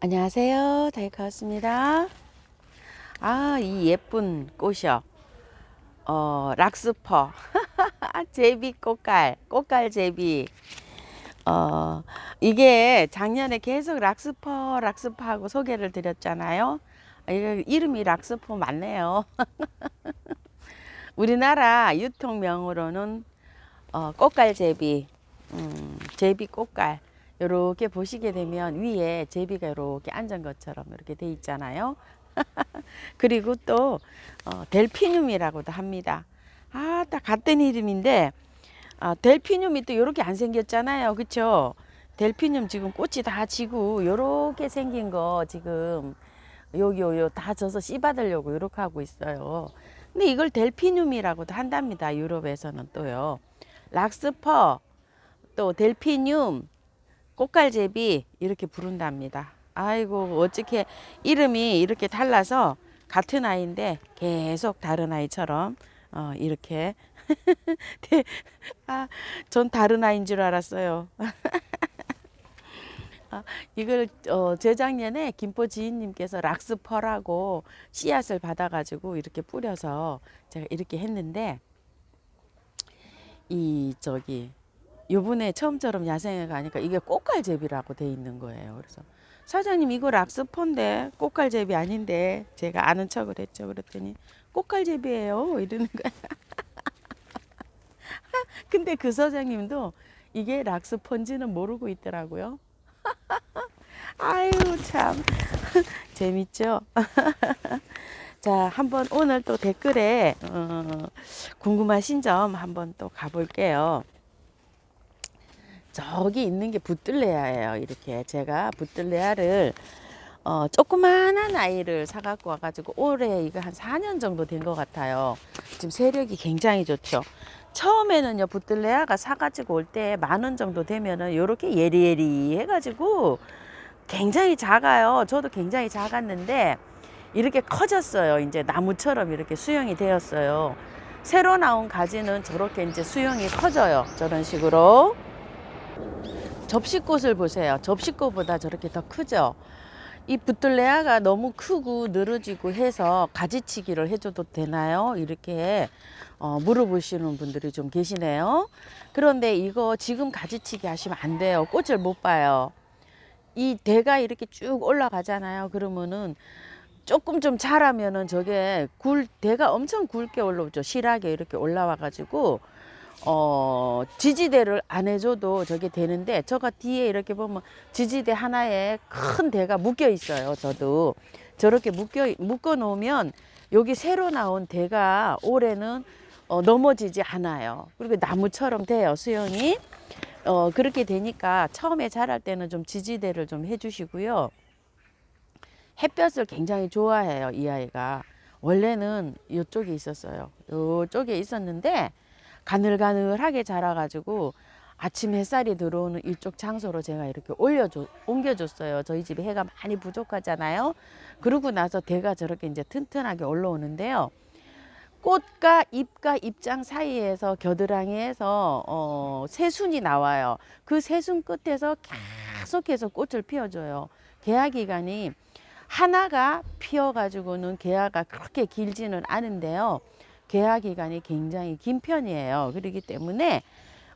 안녕하세요. 다이카였습니다. 아, 이 예쁜 꽃이요. 어, 락스퍼. 제비 꽃갈, 꽃갈 제비. 어, 이게 작년에 계속 락스퍼, 락스퍼 하고 소개를 드렸잖아요. 이름이 락스퍼 맞네요. 우리나라 유통명으로는 어, 꽃갈 제비, 음, 제비 꽃갈. 이렇게 보시게 되면 위에 제비가 이렇게 앉은 것처럼 이렇게 돼 있잖아요. 그리고 또 어, 델피늄이라고도 합니다. 아, 딱 같은 이름인데 아, 델피늄이 또 이렇게 안 생겼잖아요. 그쵸? 델피늄 지금 꽃이 다 지고 이렇게 생긴 거 지금 여기 요요 다 져서 씨 받으려고 이렇게 하고 있어요. 근데 이걸 델피늄이라고도 한답니다. 유럽에서는 또요. 락스퍼 또 델피늄 꽃갈제비 이렇게 부른답니다. 아이고 어떻게 이름이 이렇게 달라서 같은 아이인데 계속 다른 아이처럼 어, 이렇게 아, 전 다른 아이인 줄 알았어요. 아, 이걸 어, 재작년에 김포 지인님께서 락스퍼라고 씨앗을 받아가지고 이렇게 뿌려서 제가 이렇게 했는데 이 저기 요번에 처음처럼 야생에 가니까 이게 꽃갈제비라고 돼 있는 거예요. 그래서 사장님 이거 락스폰데 꽃갈제비 아닌데 제가 아는 척을 했죠. 그랬더니 꽃갈제비예요. 이러는 거야. 근데 그 사장님도 이게 락스폰지는 모르고 있더라고요. 아유 참 재밌죠. 자 한번 오늘 또 댓글에 어, 궁금하신 점 한번 또 가볼게요. 저기 있는 게 붙들레아예요. 이렇게 제가 붙들레아를 어, 조그만한 아이를 사갖고 와가지고 올해 이거 한 4년 정도 된 것 같아요. 지금 세력이 굉장히 좋죠. 처음에는요, 붙들레아가 사가지고 올 때 만 원 정도 되면은 요렇게 예리예리 해가지고 굉장히 작아요. 저도 굉장히 작았는데 이렇게 커졌어요. 이제 나무처럼 이렇게 수영이 되었어요. 새로 나온 가지는 저렇게 이제 수영이 커져요. 저런 식으로. 접시꽃을 보세요. 접시꽃보다 저렇게 더 크죠. 이 붙들레아가 너무 크고 늘어지고 해서 가지치기를 해줘도 되나요? 이렇게 어, 물어보시는 분들이 좀 계시네요. 그런데 이거 지금 가지치기 하시면 안 돼요. 꽃을 못 봐요. 이 대가 이렇게 쭉 올라가잖아요. 그러면은 조금 좀 자라면은 저게 굴 대가 엄청 굵게 올라오죠. 실하게 이렇게 올라와 가지고 어 지지대를 안 해줘도 저게 되는데 저가 뒤에 이렇게 보면 지지대 하나에 큰 대가 묶여 있어요. 저도 저렇게 묶여 묶어 놓으면 여기 새로 나온 대가 올해는 어, 넘어지지 않아요. 그리고 나무처럼 돼요 수영이. 어 그렇게 되니까 처음에 자랄 때는 좀 지지대를 좀 해주시고요. 햇볕을 굉장히 좋아해요 이 아이가. 원래는 이쪽에 있었어요. 이쪽에 있었는데 가늘가늘하게 자라가지고 아침 햇살이 들어오는 이쪽 장소로 제가 이렇게 올려줘 옮겨줬어요. 저희 집에 해가 많이 부족하잖아요. 그러고 나서 대가 저렇게 이제 튼튼하게 올라오는데요. 꽃과 잎과 잎장 사이에서 겨드랑이에서 어, 새순이 나와요. 그 새순 끝에서 계속해서 꽃을 피워줘요. 개화 기간이 하나가 피어가지고는 개화가 그렇게 길지는 않은데요. 개화 기간이 굉장히 긴 편이에요. 그렇기 때문에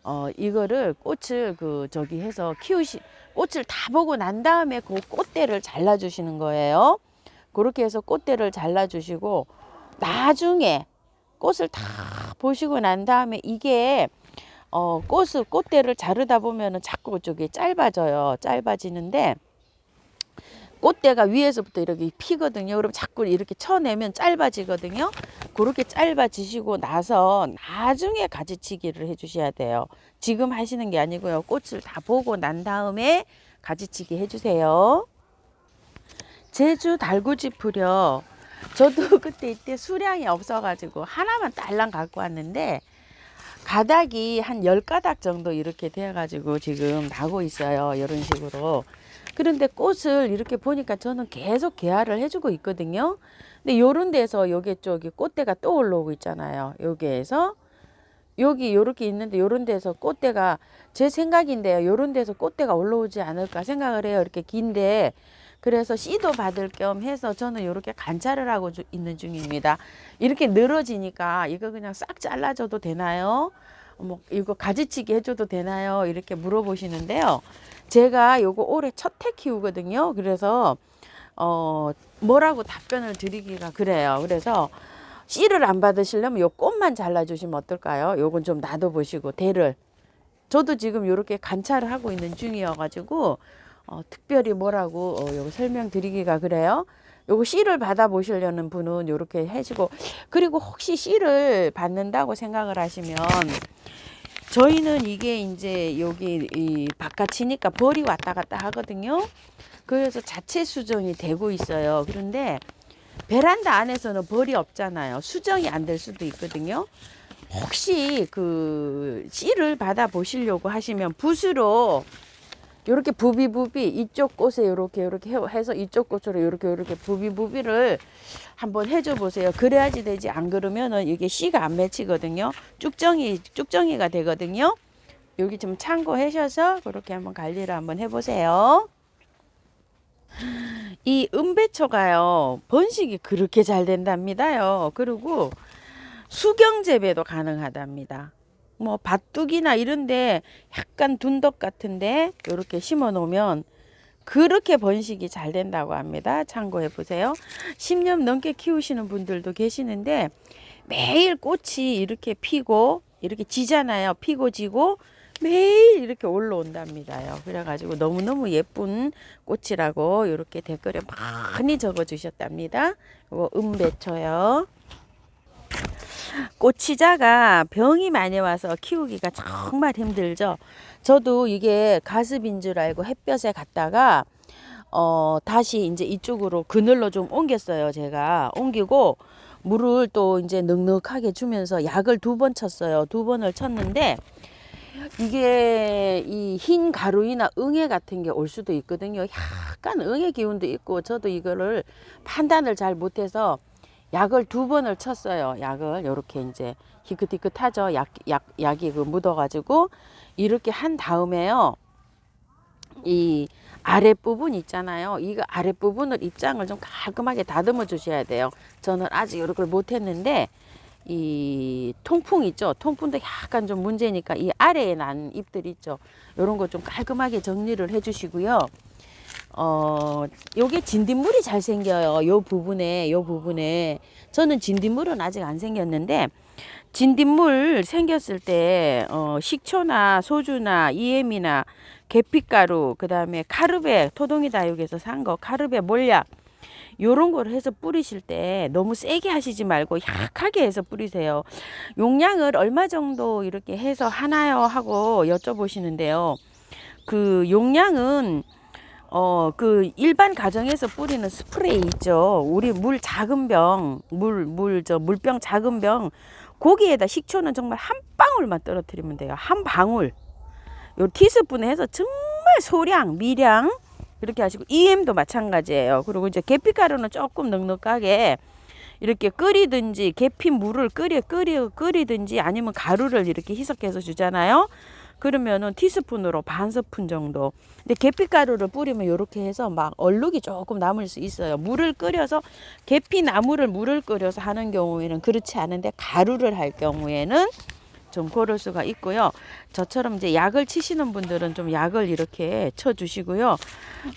어 이거를 꽃을 그 저기 해서 키우시 꽃을 다 보고 난 다음에 그 꽃대를 잘라 주시는 거예요. 그렇게 해서 꽃대를 잘라 주시고 나중에 꽃을 다 보시고 난 다음에 이게 어 꽃을 꽃대를 자르다 보면은 자꾸 저기 짧아져요. 짧아지는데 꽃대가 위에서부터 이렇게 피거든요. 그럼 자꾸 이렇게 쳐내면 짧아지거든요. 그렇게 짧아지시고 나서 나중에 가지치기를 해주셔야 돼요. 지금 하시는 게 아니고요. 꽃을 다 보고 난 다음에 가지치기 해주세요. 제주 달구지 풀이요. 저도 그때 이때 수량이 없어가지고 하나만 딸랑 갖고 왔는데 가닥이 한 열가닥 정도 이렇게 되어가지고 지금 나고 있어요. 이런 식으로. 그런데 꽃을 이렇게 보니까 저는 계속 개화를 해주고 있거든요. 근데 요런 데서 요게 쪽이 꽃대가 또 올라오고 있잖아요. 여기에서 여기 요렇게 있는데 요런 데서 꽃대가 제 생각인데요. 요런 데서 꽃대가 올라오지 않을까 생각을 해요. 이렇게 긴데 그래서 씨도 받을 겸 해서 저는 이렇게 관찰을 하고 주- 있는 중입니다. 이렇게 늘어지니까 이거 그냥 싹 잘라줘도 되나요? 뭐 이거 가지치기 해줘도 되나요? 이렇게 물어보시는데요. 제가 요거 올해 첫 해 키우거든요. 그래서 어 뭐라고 답변을 드리기가 그래요. 그래서 씨를 안 받으시려면 요 꽃만 잘라 주시면 어떨까요? 요건 좀 놔둬 보시고 대를 저도 지금 이렇게 관찰을 하고 있는 중이어 가지고 어, 특별히 뭐라고 어, 요거 설명드리기가 그래요. 요거 씨를 받아 보시려는 분은 이렇게 해시고 그리고 혹시 씨를 받는다고 생각을 하시면 저희는 이게 이제 여기 이 바깥이니까 벌이 왔다 갔다 하거든요. 그래서 자체 수정이 되고 있어요. 그런데 베란다 안에서는 벌이 없잖아요. 수정이 안 될 수도 있거든요. 혹시 그 씨를 받아 보시려고 하시면 붓으로 요렇게 부비부비 이쪽 꽃에 요렇게 해- 해서 이쪽 꽃으로 요렇게 요렇게 부비부비를 한번 해줘 보세요. 그래야지 되지 안 그러면은 이게 씨가 안 맺히거든요. 쭉정이 쭉정이가 되거든요. 여기 좀 참고하셔서 그렇게 한번 관리를 한번 해보세요. 이 은배초가요 번식이 그렇게 잘 된답니다요. 그리고 수경 재배도 가능하답니다. 뭐 밭둑이나 이런데 약간 둔덕 같은데 이렇게 심어 놓으면 그렇게 번식이 잘 된다고 합니다. 참고해 보세요. 10년 넘게 키우시는 분들도 계시는데 매일 꽃이 이렇게 피고 이렇게 지잖아요. 피고 지고 매일 이렇게 올라온답니다요. 그래가지고 너무너무 예쁜 꽃이라고 이렇게 댓글에 많이 적어 주셨답니다. 이거 은배초요. 꽃치자가 병이 많이 와서 키우기가 정말 힘들죠. 저도 이게 가습인 줄 알고 햇볕에 갔다가 어 다시 이제 이쪽으로 그늘로 좀 옮겼어요. 제가 옮기고 물을 또 이제 넉넉하게 주면서 약을 두 번 쳤어요. 두 번을 쳤는데 이게 이 흰 가루이나 응애 같은 게 올 수도 있거든요. 약간 응애 기운도 있고 저도 이거를 판단을 잘 못해서 약을 두 번을 쳤어요. 약을 이렇게 이제 희끗희끗하죠. 약, 약, 약이 그 묻어가지고 이렇게 한 다음에요. 이 아랫부분 있잖아요. 이거 아랫부분을 입장을 좀 깔끔하게 다듬어 주셔야 돼요. 저는 아직 이렇게 못했는데 이 통풍 있죠. 통풍도 약간 좀 문제니까 이 아래에 난 잎들 있죠. 이런 거 좀 깔끔하게 정리를 해주시고요. 어, 요게 진딧물이 잘 생겨요. 요 부분에, 요 부분에. 저는 진딧물은 아직 안 생겼는데, 진딧물 생겼을 때, 어, 식초나 소주나 EM이나 계피가루, 그 다음에 카르베, 토동이 다육에서 산 거, 카르베 몰약, 요런 걸 해서 뿌리실 때 너무 세게 하시지 말고 약하게 해서 뿌리세요. 용량을 얼마 정도 이렇게 해서 하나요? 하고 여쭤보시는데요. 그 용량은 어, 그 일반 가정에서 뿌리는 스프레이 있죠. 우리 물 작은 병, 물, 물, 저 물병 작은 병, 거기에다 식초는 정말 한 방울만 떨어뜨리면 돼요. 한 방울. 요 티스푼에 해서 정말 소량, 미량, 이렇게 하시고, EM도 마찬가지예요. 그리고 이제 계피가루는 조금 넉넉하게 이렇게 끓이든지, 계피 물을 끓여, 끓여, 끓이든지 아니면 가루를 이렇게 희석해서 주잖아요. 그러면은 티스푼으로 반 스푼 정도. 근데 계피가루를 뿌리면 이렇게 해서 막 얼룩이 조금 남을 수 있어요. 물을 끓여서 계피 나무를 물을 끓여서 하는 경우에는 그렇지 않은데 가루를 할 경우에는 좀 고를 수가 있고요. 저처럼 이제 약을 치시는 분들은 좀 약을 이렇게 쳐 주시고요.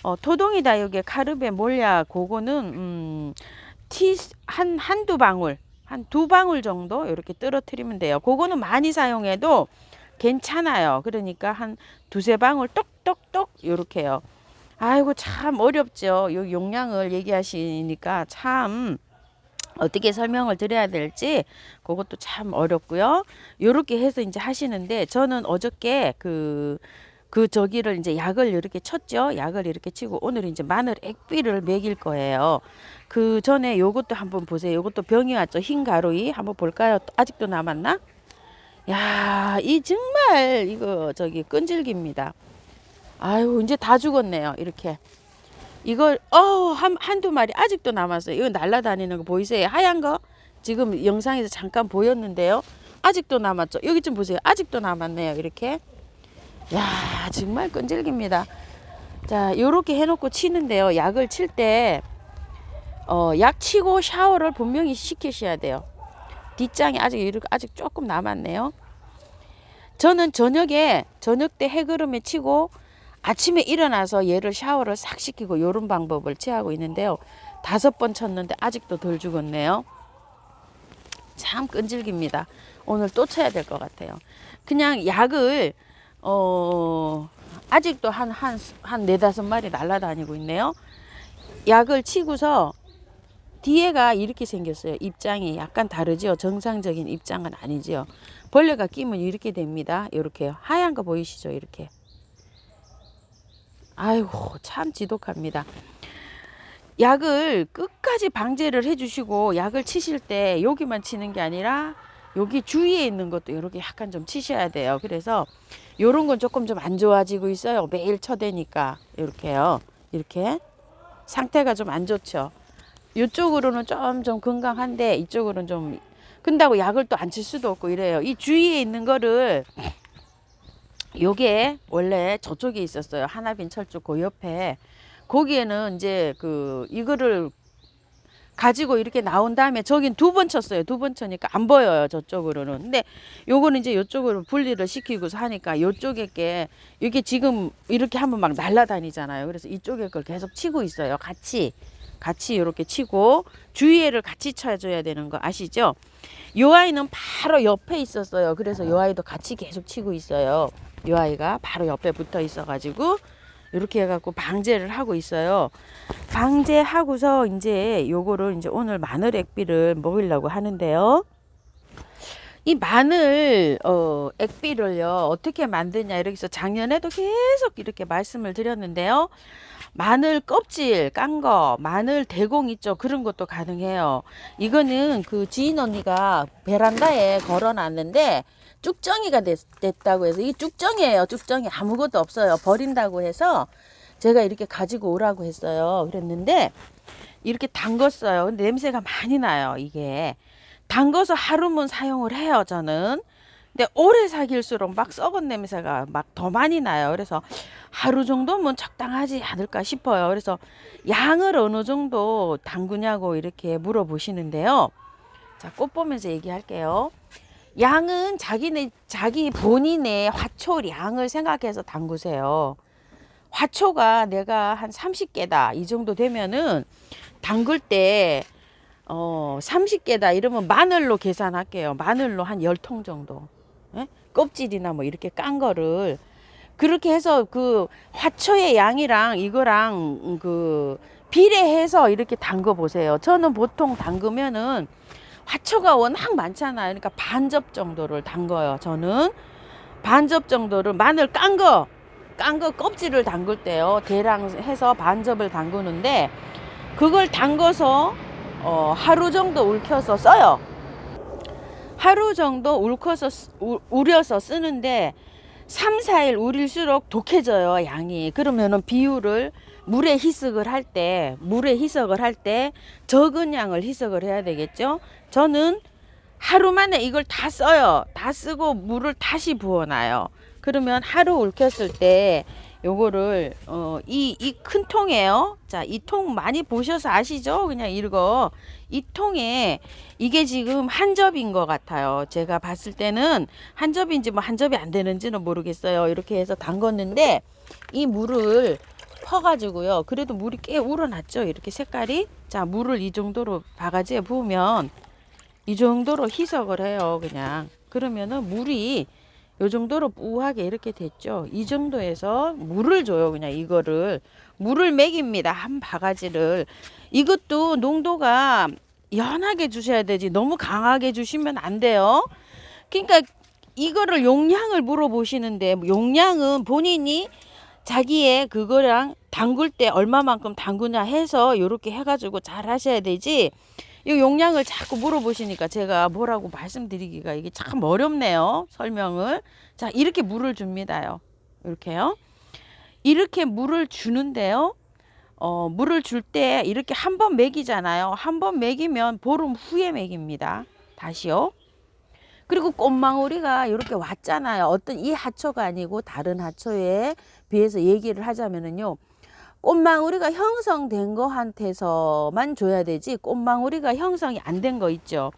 어, 토동이 다육의 카르베 몰약 그거는 음, 티한 한두 방울 한 두 방울 정도 이렇게 떨어뜨리면 돼요. 그거는 많이 사용해도 괜찮아요. 그러니까 한 두세 방울 똑똑똑 요렇게요. 아이고 참 어렵죠. 요 용량을 얘기하시니까 참 어떻게 설명을 드려야 될지 그것도 참 어렵고요. 요렇게 해서 이제 하시는데 저는 어저께 그그 저기를 이제 약을 이렇게 쳤죠. 약을 이렇게 치고 오늘 이제 마늘 액비를 먹일 거예요. 그 전에 요것도 한번 보세요. 요것도 병이 왔죠. 흰 가루이 한번 볼까요? 아직도 남았나? 야, 이 정말 이거 저기 끈질깁니다. 아유, 이제 다 죽었네요. 이렇게. 이걸 어, 한 한두 마리 아직도 남았어요. 이거 날아다니는 거 보이세요? 하얀 거? 지금 영상에서 잠깐 보였는데요. 아직도 남았죠. 여기 좀 보세요. 아직도 남았네요. 이렇게. 야, 정말 끈질깁니다. 자, 요렇게 해 놓고 치는데요. 약을 칠 때, 어, 약 치고 샤워를 분명히 시키셔야 돼요. 뒷장이 아직, 이렇게 아직 조금 남았네요. 저는 저녁에, 저녁 때 해그름에 치고, 아침에 일어나서 얘를 샤워를 싹 시키고, 요런 방법을 취하고 있는데요. 다섯 번 쳤는데 아직도 덜 죽었네요. 참 끈질깁니다. 오늘 또 쳐야 될 것 같아요. 그냥 약을, 어, 아직도 한, 한, 한 네다섯 마리 날아다니고 있네요. 약을 치고서 뒤에가 이렇게 생겼어요. 입장이 약간 다르죠. 정상적인 입장은 아니죠. 벌레가 끼면 이렇게 됩니다. 이렇게 하얀 거 보이시죠? 이렇게. 아이고, 참 지독합니다. 약을 끝까지 방제를 해주시고 약을 치실 때 여기만 치는 게 아니라 여기 주위에 있는 것도 이렇게 약간 좀 치셔야 돼요. 그래서 요런 건 조금 좀 안 좋아지고 있어요. 매일 쳐대니까 이렇게요. 이렇게 상태가 좀 안 좋죠. 이쪽으로는 좀 좀 건강한데 이쪽으로는 좀 근다고 약을 또 안 칠 수도 없고 이래요. 이 주위에 있는 거를 요게 원래 저쪽에 있었어요. 하나빈 철쭉 그 옆에 거기에는 이제 그 이거를 가지고 이렇게 나온 다음에 저긴 두 번 쳤어요. 두 번 쳐니까 안 보여요. 저쪽으로는. 근데 요거는 이제 요쪽으로 분리를 시키고서 하니까 요쪽에 게 이게 지금 이렇게 하면 막 날아다니잖아요. 그래서 이쪽에 걸 계속 치고 있어요. 같이. 같이 이렇게 치고 주위에를 같이 쳐줘야 되는 거 아시죠? 요 아이는 바로 옆에 있었어요. 그래서 요 아이도 같이 계속 치고 있어요. 요 아이가 바로 옆에 붙어 있어가지고 이렇게 해갖고 방제를 하고 있어요. 방제하고서 이제 요거를 이제 오늘 마늘 액비를 먹으려고 하는데요. 이 마늘 어 액비를요 어떻게 만드냐 이렇게 해서 작년에도 계속 이렇게 말씀을 드렸는데요. 마늘 껍질 깐 거, 마늘 대공 있죠. 그런 것도 가능해요. 이거는 그 지인 언니가 베란다에 걸어 놨는데 쭉정이가 됐, 됐다고 해서 이 쭉정이에요. 쭉정이 아무것도 없어요. 버린다고 해서 제가 이렇게 가지고 오라고 했어요. 그랬는데 이렇게 담궜어요. 근데 냄새가 많이 나요. 이게 담궈서 하루면 사용을 해요. 저는. 근데 오래 사귈수록 막 썩은 냄새가 막 더 많이 나요. 그래서 하루 정도면 적당하지 않을까 싶어요. 그래서 양을 어느 정도 담그냐고 이렇게 물어보시는데요. 자, 꽃 보면서 얘기할게요. 양은 자기네 자기 본인의 화초량을 생각해서 담그세요. 화초가 내가 한 30개다 이 정도 되면은 담글 때 어, 30개다 이러면 마늘로 계산할게요. 마늘로 한 10통 정도. 예? 껍질이나 뭐 이렇게 깐 거를 그렇게 해서 그 화초의 양이랑 이거랑 그 비례해서 이렇게 담궈 보세요. 저는 보통 담그면은 화초가 워낙 많잖아요. 그러니까 반접 정도를 담궈요. 저는 반접 정도를 마늘 깐 거, 깐 거 껍질을 담글 때요. 대량 해서 반접을 담그는데 그걸 담궈서 어, 하루 정도 울켜서 써요. 하루 정도 울커서 우려서 쓰는데 3, 4일 우릴수록 독해져요, 양이. 그러면은 비율을 물에 희석을 할 때, 물에 희석을 할 때 적은 양을 희석을 해야 되겠죠? 저는 하루 만에 이걸 다 써요. 다 쓰고 물을 다시 부어놔요. 그러면 하루 울켰을 때 요거를 어 이 이 큰 통이에요. 자, 이 통 많이 보셔서 아시죠? 그냥 이거 이 통에 이게 지금 한 접인 것 같아요. 제가 봤을 때는 한 접인지 뭐 한 접이 안 되는지는 모르겠어요. 이렇게 해서 담궜는데 이 물을 퍼가지고요. 그래도 물이 꽤 우러났죠. 이렇게 색깔이. 자, 물을 이 정도로 바가지에 부으면 이 정도로 희석을 해요. 그냥. 그러면은 물이 요 정도로 뿌하게 이렇게 됐죠. 이 정도에서 물을 줘요. 그냥 이거를 물을 먹입니다. 한 바가지를. 이것도 농도가 연하게 주셔야 되지 너무 강하게 주시면 안 돼요. 그러니까 이거를 용량을 물어보시는데 용량은 본인이 자기의 그거랑 담글 때 얼마만큼 담그냐 해서 요렇게 해가지고 잘 하셔야 되지. 이 용량을 자꾸 물어보시니까 제가 뭐라고 말씀드리기가 이게 참 어렵네요. 설명을. 자, 이렇게 물을 줍니다요. 이렇게요. 이렇게 물을 주는데요. 어, 물을 줄 때 이렇게 한 번 먹이잖아요. 한 번 먹이면 보름 후에 먹입니다. 다시요. 그리고 꽃망울이가 이렇게 왔잖아요. 어떤 이 하초가 아니고 다른 하초에 비해서 얘기를 하자면은요. 꽃망우리가 형성된 거한테서만 줘야 되지 꽃망우리가 형성이 안 된 거 있죠.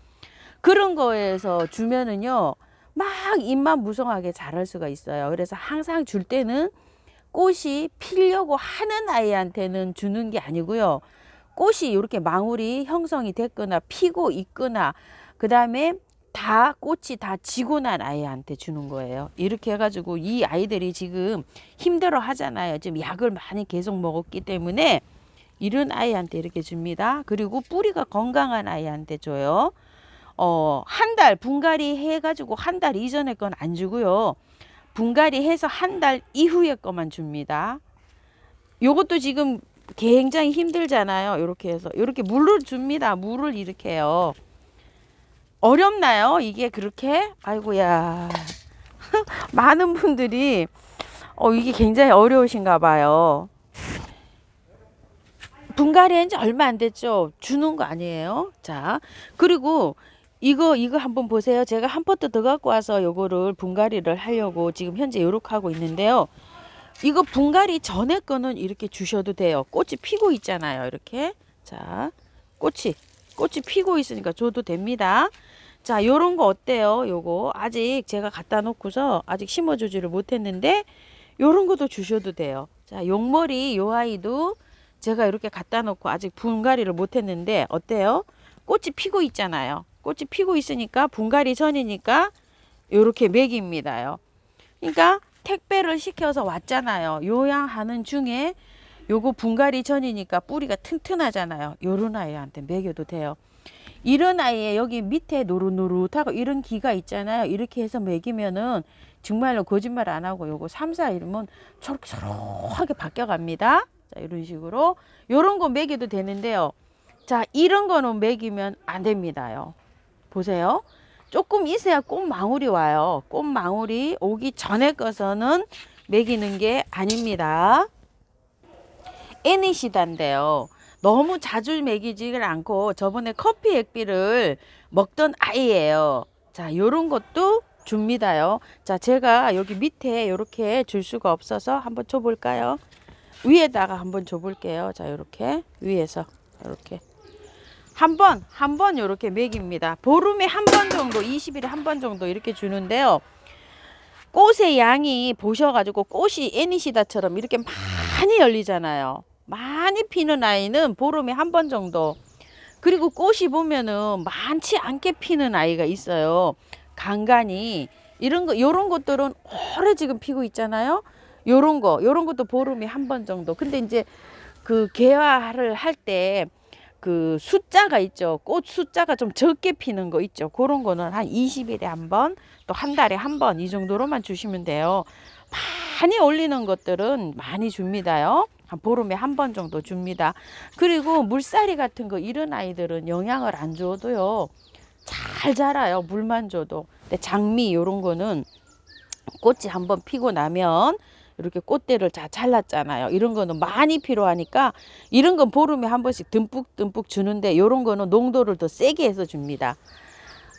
그런 거에서 주면은요 막 잎만 무성하게 자랄 수가 있어요. 그래서 항상 줄 때는 꽃이 피려고 하는 아이한테는 주는 게 아니고요. 꽃이 이렇게 망울이 형성이 됐거나 피고 있거나 그 다음에 다 꽃이 다 지고 난 아이한테 주는 거예요. 이렇게 해가지고 이 아이들이 지금 힘들어 하잖아요. 지금 약을 많이 계속 먹었기 때문에 이런 아이한테 이렇게 줍니다. 그리고 뿌리가 건강한 아이한테 줘요. 어, 한 달 분갈이 해가지고 한 달 이전에 건안 주고요. 분갈이 해서 한 달 이후에 거만 줍니다. 요것도 지금 굉장히 힘들잖아요. 이렇게 해서 이렇게 물을 줍니다. 물을 이렇게 해요. 어렵나요? 이게 그렇게? 아이고야. 많은 분들이 어 이게 굉장히 어려우신가 봐요. 분갈이 한지 얼마 안 됐죠. 주는 거 아니에요. 자, 그리고 이거 이거 한번 보세요. 제가 한 포트 더 갖고 와서 요거를 분갈이를 하려고 지금 현재 요렇게 하고 있는데요. 이거 분갈이 전에 거는 이렇게 주셔도 돼요. 꽃이 피고 있잖아요. 이렇게. 자, 꽃이 꽃이 피고 있으니까 줘도 됩니다. 자, 요런 거 어때요? 요거 아직 제가 갖다 놓고서 아직 심어 주지를 못했는데 요런 것도 주셔도 돼요. 자, 용머리 요 아이도 제가 이렇게 갖다 놓고 아직 분갈이를 못했는데 어때요? 꽃이 피고 있잖아요. 꽃이 피고 있으니까 분갈이 전이니까 요렇게 맥입니다요. 그러니까 택배를 시켜서 왔잖아요. 요양하는 중에 요거 분갈이 전이니까 뿌리가 튼튼하잖아요. 요런 아이한테 먹여도 돼요. 이런 아이에 여기 밑에 노릇노릇하고 이런 기가 있잖아요. 이렇게 해서 먹이면은 정말로 거짓말 안 하고 요거 3, 4일이면 초록초록하게 바뀌어 갑니다. 자, 이런 식으로 요런 거 먹여도 되는데요. 자, 이런 거는 먹이면 안 됩니다요. 보세요. 조금 있어야 꽃망울이 와요. 꽃망울이 오기 전에 거서는 먹이는 게 아닙니다. 애니시단데요. 너무 자주 먹이지를 않고 저번에 커피 액비를 먹던 아이예요. 자, 요런 것도 줍니다요. 자, 제가 여기 밑에 이렇게 줄 수가 없어서 한번 줘 볼까요? 위에다가 한번 줘 볼게요. 자, 요렇게 위에서 이렇게 한 번, 한 번 이렇게 먹입니다. 보름에 한 번 정도, 20일에 한 번 정도 이렇게 주는데요. 꽃의 양이 보셔가지고 꽃이 애니시다처럼 이렇게 많이 열리잖아요. 많이 피는 아이는 보름에 한 번 정도. 그리고 꽃이 보면은 많지 않게 피는 아이가 있어요. 간간이 이런 거 요런 것들은 오래 지금 피고 있잖아요. 요런 거 요런 것도 보름에 한 번 정도. 근데 이제 그 개화를 할 때 그 숫자가 있죠. 꽃 숫자가 좀 적게 피는 거 있죠. 그런 거는 한 20일에 한 번, 또 한 달에 한 번 이 정도로만 주시면 돼요. 많이 올리는 것들은 많이 줍니다요. 한 보름에 한 번 정도 줍니다. 그리고 물살이 같은 거 이런 아이들은 영양을 안 줘도요. 잘 자라요. 물만 줘도. 근데 장미 이런 거는 꽃이 한번 피고 나면 이렇게 꽃대를 다 잘랐잖아요. 이런 거는 많이 필요하니까 이런 건 보름에 한 번씩 듬뿍 듬뿍 주는데 이런 거는 농도를 더 세게 해서 줍니다.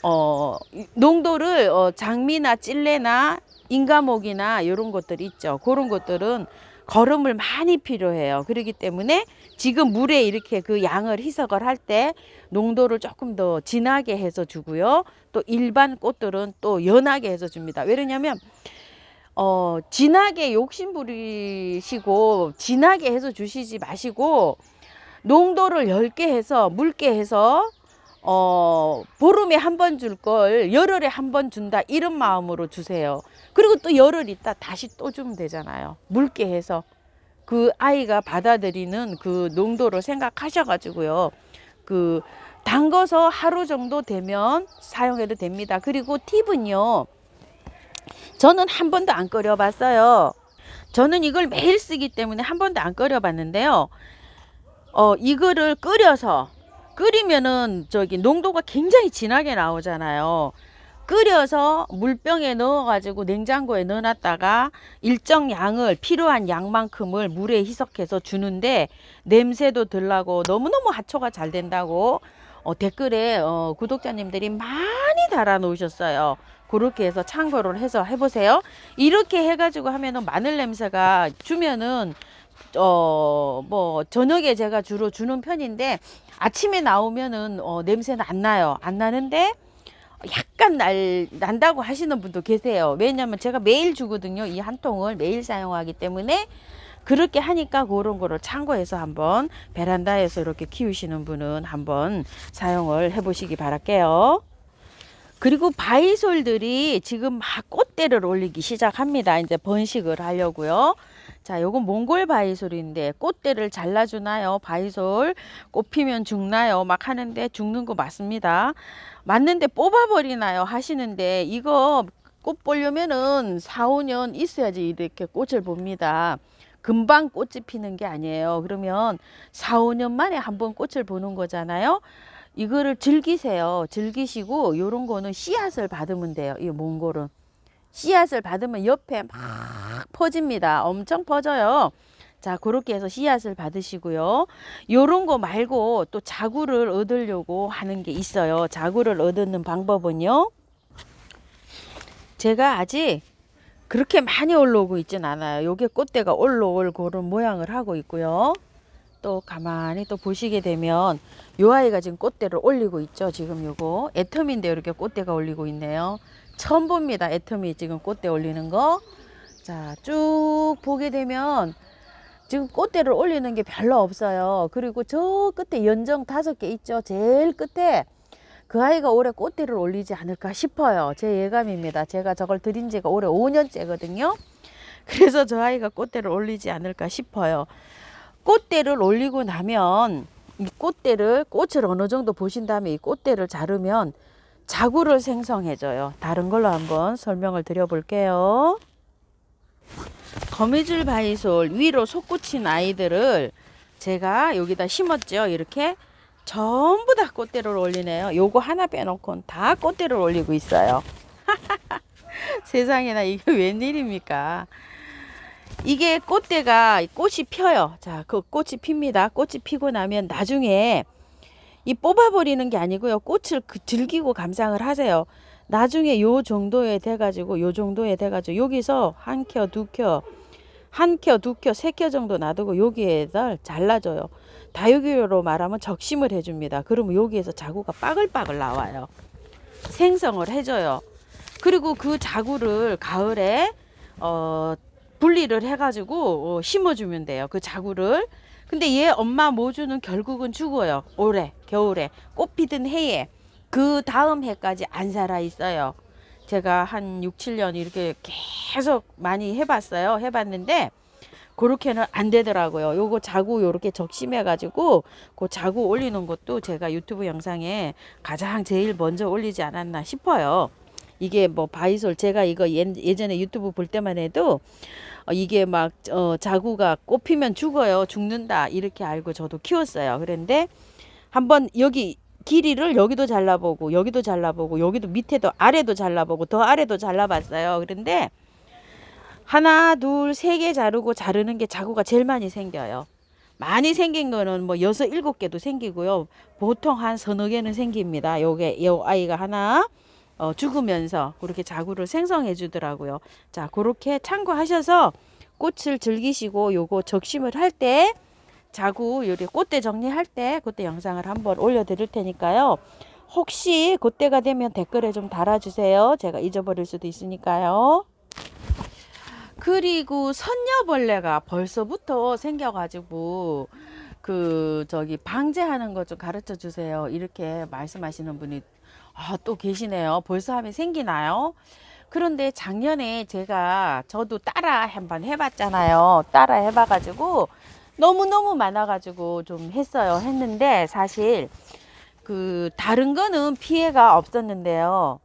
어, 농도를 어, 장미나 찔레나 인가목이나 이런 것들 있죠. 그런 것들은 거름을 많이 필요해요. 그렇기 때문에 지금 물에 이렇게 그 양을 희석을 할 때 농도를 조금 더 진하게 해서 주고요. 또 일반 꽃들은 또 연하게 해서 줍니다. 왜냐면 어, 진하게 욕심 부리시고 진하게 해서 주시지 마시고 농도를 얇게 해서 묽게 해서 어, 보름에 한 번 줄 걸 열흘에 한 번 준다 이런 마음으로 주세요. 그리고 또 열흘 있다 다시 또 주면 되잖아요. 묽게 해서 그 아이가 받아들이는 그 농도를 생각하셔가지고요. 그 담궈서 하루 정도 되면 사용해도 됩니다. 그리고 팁은요. 저는 한 번도 안 끓여봤어요. 저는 이걸 매일 쓰기 때문에 한 번도 안 끓여봤는데요. 어, 이거를 끓여서 끓이면은 저기 농도가 굉장히 진하게 나오잖아요. 끓여서 물병에 넣어가지고 냉장고에 넣어놨다가 일정 양을 필요한 양만큼을 물에 희석해서 주는데 냄새도 덜 나고 너무너무 하초가 잘 된다고 어, 댓글에 어, 구독자님들이 많이 달아 놓으셨어요. 그렇게 해서 참고를 해서 해보세요. 이렇게 해가지고 하면은 마늘 냄새가 주면은 어, 뭐, 저녁에 제가 주로 주는 편인데, 아침에 나오면은, 어, 냄새는 안 나요. 안 나는데, 약간 날, 난다고 하시는 분도 계세요. 왜냐면 제가 매일 주거든요. 이 한 통을 매일 사용하기 때문에, 그렇게 하니까 그런 거를 참고해서 한번 베란다에서 이렇게 키우시는 분은 한번 사용을 해 보시기 바랄게요. 그리고 바이솔들이 지금 막 꽃대를 올리기 시작합니다. 이제 번식을 하려고요. 자, 요건 몽골 바이솔인데 꽃대를 잘라주나요? 바이솔 꽃 피면 죽나요? 막 하는데 죽는 거 맞습니다. 맞는데 뽑아버리나요? 하시는데 이거 꽃 보려면은 4, 5년 있어야지 이렇게 꽃을 봅니다. 금방 꽃이 피는 게 아니에요. 그러면 4, 5년 만에 한 번 꽃을 보는 거잖아요. 이거를 즐기세요. 즐기시고 요런 거는 씨앗을 받으면 돼요. 이 몽골은 씨앗을 받으면 옆에 막 퍼집니다. 엄청 퍼져요. 자, 그렇게 해서 씨앗을 받으시고요. 요런 거 말고 또 자구를 얻으려고 하는 게 있어요. 자구를 얻는 방법은요. 제가 아직 그렇게 많이 올라오고 있진 않아요. 요게 꽃대가 올라올 그런 모양을 하고 있고요. 또 가만히 또 보시게 되면 요 아이가 지금 꽃대를 올리고 있죠. 지금 요거 애텀인데 이렇게 꽃대가 올리고 있네요. 처음 봅니다. 애텀이 지금 꽃대 올리는 거. 자, 쭉 보게 되면 지금 꽃대를 올리는 게 별로 없어요. 그리고 저 끝에 연정 다섯 개 있죠. 제일 끝에 그 아이가 올해 꽃대를 올리지 않을까 싶어요. 제 예감입니다. 제가 저걸 드린 지가 올해 5년째거든요. 그래서 저 아이가 꽃대를 올리지 않을까 싶어요. 꽃대를 올리고 나면 이 꽃대를 꽃을 어느 정도 보신 다음에 이 꽃대를 자르면 자구를 생성해줘요. 다른 걸로 한번 설명을 드려볼게요. 거미줄 바이솔 위로 솟구친 아이들을 제가 여기다 심었죠. 이렇게 전부 다 꽃대를 올리네요. 요거 하나 빼놓고는 다 꽃대를 올리고 있어요. 세상에나 이게 웬일입니까? 이게 꽃대가 꽃이 펴요. 자, 그 꽃이 핍니다. 꽃이 피고 나면 나중에 이 뽑아버리는 게 아니고요. 꽃을 그 즐기고 감상을 하세요. 나중에 요 정도에 돼가지고 요 정도에 돼가지고 여기서 한 켜, 두 켜, 한 켜, 두 켜, 세 켜 정도 놔두고 여기에다 잘라줘요. 다육이로 말하면 적심을 해줍니다. 그러면 여기에서 자구가 빠글빠글 나와요. 생성을 해줘요. 그리고 그 자구를 가을에 어, 분리를 해가지고 어, 심어주면 돼요. 그 자구를. 근데 얘 엄마 모주는 결국은 죽어요. 올해, 겨울에, 꽃 피던 해에. 그 다음 해까지 안 살아 있어요. 제가 한 6, 7년 이렇게 계속 많이 해봤어요. 해봤는데, 그렇게는 안 되더라고요. 요거 자구 요렇게 적심해가지고, 그 자구 올리는 것도 제가 유튜브 영상에 가장 제일 먼저 올리지 않았나 싶어요. 이게 뭐 바이솔 제가 이거 예, 예전에 유튜브 볼 때만 해도 어, 이게 막 어, 자구가 꽃피면 죽어요. 죽는다. 이렇게 알고 저도 키웠어요. 그런데 한번 여기 길이를 여기도 잘라보고 여기도 잘라보고 여기도 밑에도 아래도 잘라보고 더 아래도 잘라봤어요. 그런데 하나 둘 세 개 자르고 자르는 게 자구가 제일 많이 생겨요. 많이 생긴 거는 뭐 여섯 일곱 개도 생기고요. 보통 한 서너 개는 생깁니다. 요게 요 아이가 하나 어, 죽으면서 그렇게 자구를 생성해 주더라고요. 자, 그렇게 참고하셔서 꽃을 즐기시고 요거 적심을 할 때 자구 요리 꽃대 정리할 때 그때 영상을 한번 올려 드릴 테니까요. 혹시 그때가 되면 댓글에 좀 달아주세요. 제가 잊어버릴 수도 있으니까요. 그리고 선녀벌레가 벌써부터 생겨가지고 그 저기 방제하는 것 좀 가르쳐 주세요. 이렇게 말씀하시는 분이 아, 또 계시네요. 벌써 하면 생기나요? 그런데 작년에 제가 저도 따라 한번 해봤잖아요. 따라 해봐가지고 너무너무 많아가지고 좀 했어요. 했는데 사실 그 다른 거는 피해가 없었는데요.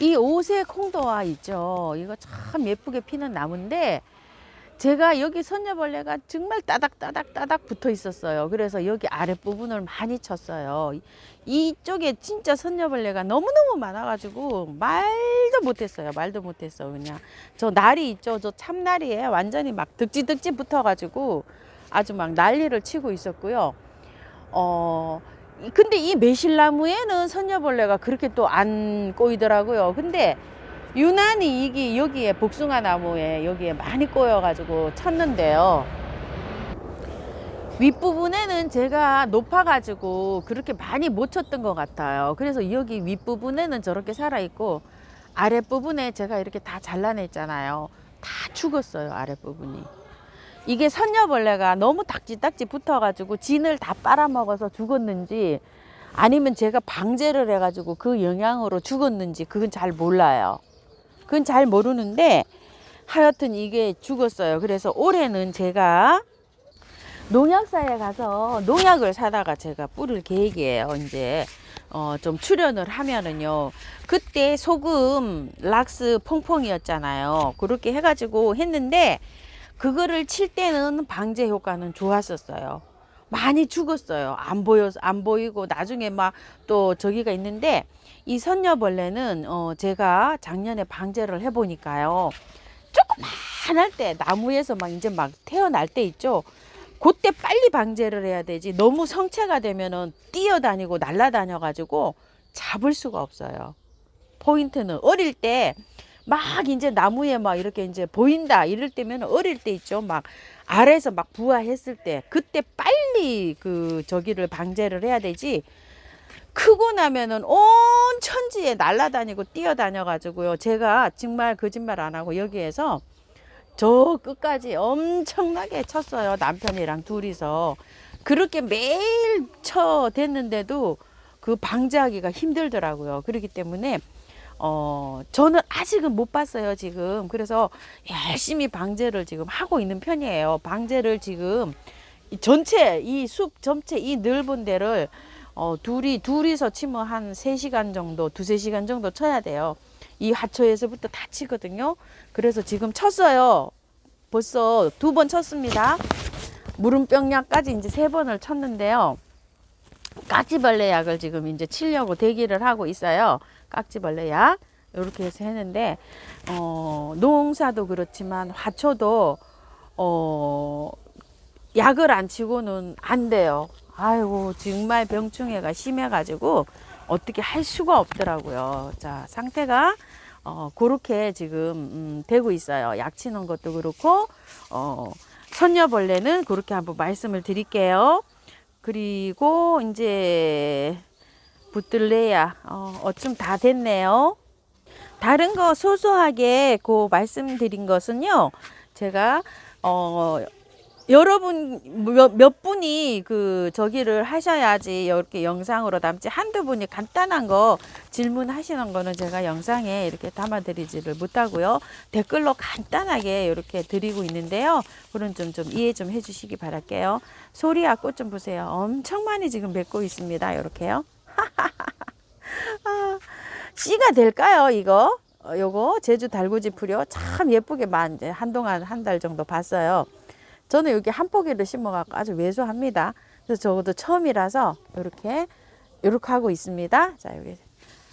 이 오색 홍도화 있죠. 이거 참 예쁘게 피는 나무인데 제가 여기 선녀벌레가 정말 따닥따닥 따닥 붙어 있었어요. 그래서 여기 아랫부분을 많이 쳤어요. 이쪽에 진짜 선녀벌레가 너무너무 많아가지고 말도 못했어요. 말도 못했어 그냥 저 날이 있죠. 저 참날이에 완전히 막 득지득지 붙어가지고 아주 막 난리를 치고 있었고요. 어 이- 근데 이 매실나무에는 선녀벌레가 그렇게 또 안 꼬이더라고요. 근데 유난히 이게 여기에 복숭아 나무에 여기에 많이 꼬여가지고 쳤는데요. 윗부분에는 제가 높아가지고 그렇게 많이 못 쳤던 것 같아요. 그래서 여기 윗부분에는 저렇게 살아있고 아랫부분에 제가 이렇게 다 잘라냈잖아요. 다 죽었어요, 아랫부분이. 이게 선녀벌레가 너무 딱지딱지 붙어가지고 진을 다 빨아먹어서 죽었는지 아니면 제가 방제를 해가지고 그 영향으로 죽었는지 그건 잘 몰라요. 그건 잘 모르는데 하여튼 이게 죽었어요. 그래서 올해는 제가 농약사에 가서 농약을 사다가 제가 뿌릴 계획이에요. 이제 어, 좀 출연을 하면은요. 그때 소금 락스 퐁퐁이었잖아요. 그렇게 해가지고 했는데 그거를 칠 때는 방제 효과는 좋았었어요. 많이 죽었어요. 안 보여 안 보이고 나중에 막 또 저기가 있는데 이 선녀벌레는 어 제가 작년에 방제를 해보니까요. 조그만할 때 나무에서 막 이제 막 태어날 때 있죠. 그때 빨리 방제를 해야 되지. 너무 성체가 되면은 뛰어다니고 날아다녀 가지고 잡을 수가 없어요. 포인트는 어릴 때 막 이제 나무에 막 이렇게 이제 보인다 이럴 때면 어릴 때 있죠. 막 아래에서 막 부화했을 때 그때 빨리 그 저기를 방제를 해야 되지. 크고 나면은 온 천지에 날아다니고 뛰어다녀 가지고요. 제가 정말 거짓말 안 하고 여기에서 저 끝까지 엄청나게 쳤어요. 남편이랑 둘이서. 그렇게 매일 쳐 됐는데도 그 방지하기가 힘들더라고요. 그렇기 때문에 어 저는 아직은 못 봤어요 지금 그래서 열심히 방제를 지금 하고 있는 편이에요 방제를 지금 이 전체 이 숲 전체 이 넓은 데를 어 둘이 둘이서 치면 한 세시간 정도 두세 시간 정도 쳐야 돼요 이 하초에서부터 다 치거든요 그래서 지금 쳤어요 벌써 두 번 쳤습니다 무름병약까지 이제 세 번을 쳤는데요 깍지벌레 약을 지금 이제 치려고 대기를 하고 있어요. 깍지벌레 약. 이렇게 해서 했는데, 어, 농사도 그렇지만 화초도, 어, 약을 안 치고는 안 돼요. 아이고, 정말 병충해가 심해가지고 어떻게 할 수가 없더라고요. 자, 상태가, 어, 그렇게 지금, 음, 되고 있어요. 약 치는 것도 그렇고, 어, 선녀벌레는 그렇게 한번 말씀을 드릴게요. 그리고 이제 붙들래야 어, 어쩜 다 됐네요. 다른 거 소소하게 그 말씀드린 것은요. 제가 어 여러분 몇, 몇 분이 그 저기를 하셔야지 이렇게 영상으로 담지 한두 분이 간단한 거 질문하시는 거는 제가 영상에 이렇게 담아 드리지를 못하고요. 댓글로 간단하게 이렇게 드리고 있는데요. 그런 좀 좀 이해 좀 해주시기 바랄게요. 소리야 꽃 좀 보세요. 엄청 많이 지금 맺고 있습니다. 이렇게요. 아, 씨가 될까요 이거? 어, 요거 제주 달구지 풀이요? 참 예쁘게만 이제 한동안 한 달 정도 봤어요 저는 여기 한 포기를 심어갖고 아주 왜소합니다. 그래서 저것도 처음이라서 이렇게 이렇게 하고 있습니다. 자 여기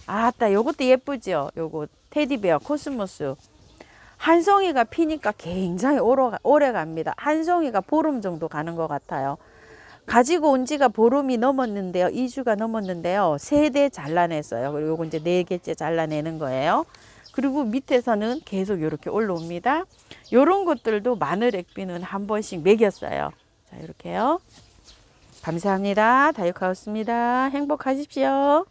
아따 요것도 예쁘죠. 요거 테디베어 코스모스 한 송이가 피니까 굉장히 오래, 오래 갑니다. 한 송이가 보름 정도 가는 것 같아요. 가지고 온 지가 보름이 넘었는데요. 2주가 넘었는데요. 세 대 잘라냈어요. 그리고 이제 네 개째 잘라내는 거예요. 그리고 밑에서는 계속 이렇게 올라옵니다. 요런 것들도 마늘 액비는 한 번씩 먹였어요. 자, 이렇게요. 감사합니다. 다육하우스입니다. 행복하십시오.